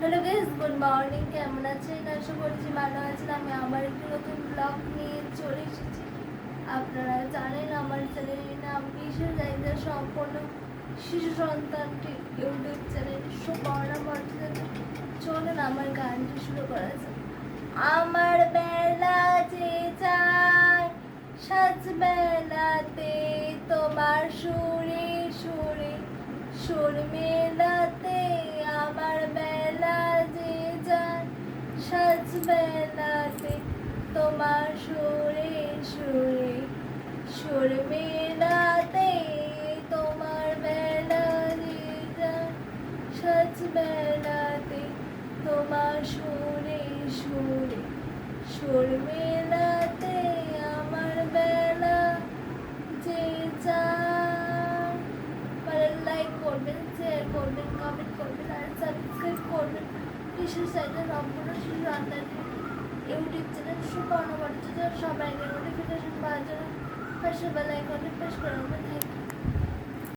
Hello guys good morning কেমন আছেন? আশা করছি ভালো আছেন। আমি আবার একটি নতুন ব্লগ নিয়ে চলে এসেছি। আপনারা জানেন, আমার চ্যানেলের নাম বিশেষ জায়গা সম্পন্ন শিশু সন্তানটি ইউটিউব চ্যানেল সুবর্ণা মর্যাদা চলুন, আমার গানটি শুরু করা যাক। আমার বেলা যে যায়, সাজ বেলাতে তোমার সুরে সুরে, সুর বেলাতে তোমার সুরে সুরে, সুর মেলাতে তোমার বেলা যে সাজ বেলাতে তোমার সুরে সুরে, সুর মেলাতে আমার বেলা যে মানে লাইক করবেন শেয়ার করবেন কমেন্ট করবেন, আর সাবস্ক্রাইব করবেন। বিশেষ চাইতে সম্পূর্ণ শিশু ভট্টাচার্য সবাইকে নোটিফিকেশন পাওয়ার জন্য পাশে বেলাইকনে প্রেস করা ইউ